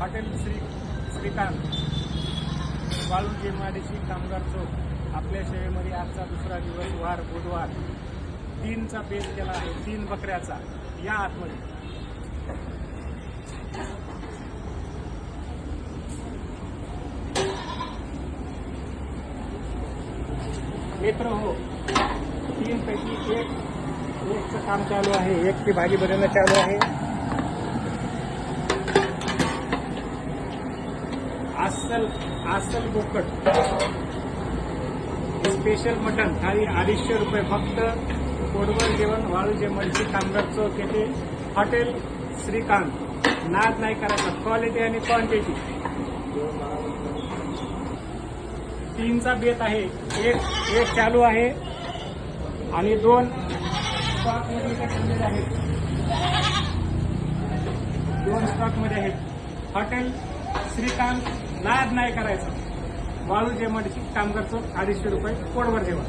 Hotel Shri Shrikant. Waluj माडेशी कामगार चौक. आपल्या सेवेमध्ये आजचा दुसरा दिवस वार बुधवार. तीनचा बेस केला आहे तीन बकऱ्याचा. या आतमध्ये. मित्र हो तीन पैकी एक एकचं काम चालू आहे. एक ती भाजी बनवणं चालू आहे. अस्सल अस्सल बोकट स्पेशल मटन थाळी अडीचशे रुपये फक्त. कोडवर जेवण वाळूजे मलची कामगार चौक येथे. हॉटेल श्रीकांत. नाद नाही करायचा. क्वालिटी आणि क्वांटिटी तीनचा बेत आहे. एक एक चालू आहे. आणि दोन स्टॉकमध्ये आहेत. दोन स्टॉकमध्ये आहेत. हॉटेल श्रीकांत नाद नाही करायचं वाळू जेमडची कामगार चौक अडीचशे रुपये. कोडवर जेवण